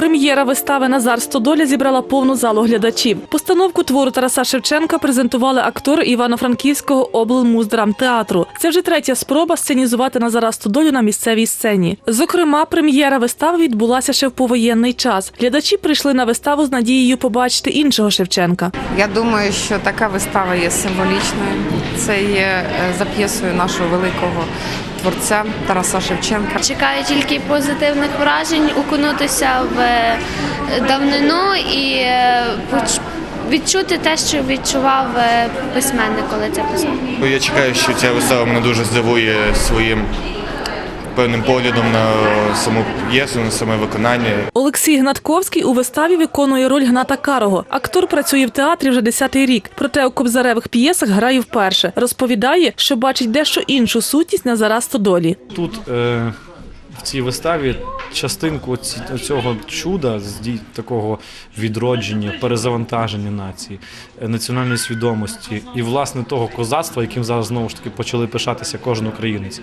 Прем'єра вистави Назар Стодоля зібрала повну залу глядачів. Постановку твору Тараса Шевченка презентували актори Івано-Франківського облмуздрамтеатру. Це вже третя спроба сценізувати Назара Стодолю на місцевій сцені. Зокрема, прем'єра вистави відбулася ще в повоєнний час. Глядачі прийшли на виставу з надією побачити іншого Шевченка. Я думаю, що така вистава є символічною. Це є е, за п'єсою нашого великого творця Тараса Шевченка. Чекаю тільки позитивних вражень, окунутися в е, давнину і е, відчути те, що відчував е, письменник, коли це писав. Я чекаю, що ця вистава мене дуже здивує своїм певним поглядом на саму п'єсу, на саме виконання. Олексій Гнатковський у виставі виконує роль Гната Карого. Актор працює в театрі вже десятий рік. Проте у кобзаревих п'єсах грає вперше. Розповідає, що бачить дещо іншу сутність Назара Стодолі. Тут е, в цій виставі частинку цього чуда, такого відродження, перезавантаження нації, е, національної свідомості і власне того козацтва, яким зараз знову ж таки почали пишатися кожен українець.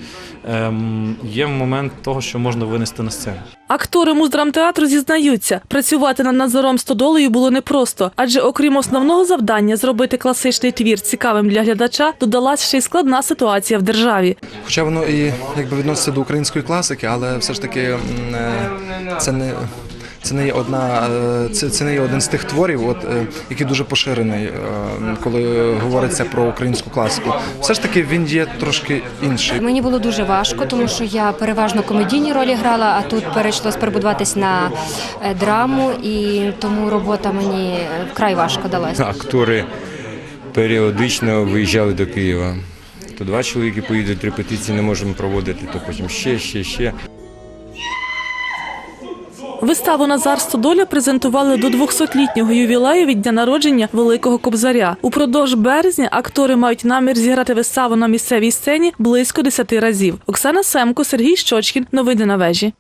Ем, є момент того, що можна винести на сцену. Актори муздрамтеатру зізнаються, працювати над Назаром Стодолею було непросто, адже окрім основного завдання зробити класичний твір цікавим для глядача, додалась ще й складна ситуація в державі. Хоча воно і якби відноситься до української класики, але все ж таки е, це не. Це не є одна, е, це, це не є один з тих творів, от е, який дуже поширений, е, коли говориться про українську класику. Все ж таки він є трошки інший. Мені було дуже важко, тому що я переважно комедійні ролі грала, а тут перейшлось перебудуватись на драму, і тому робота мені вкрай важко далася. актори періодично виїжджали до Києва. То два чоловіки поїдуть, репетиції не можемо проводити, то потім ще, ще, ще. Виставу Назар Стодоля презентували до 200-літнього ювілею від дня народження Великого Кобзаря. Упродовж березня актори мають намір зіграти виставу на місцевій сцені близько 10 разів. Оксана Семко, Сергій Щочкін. Новини на вежі.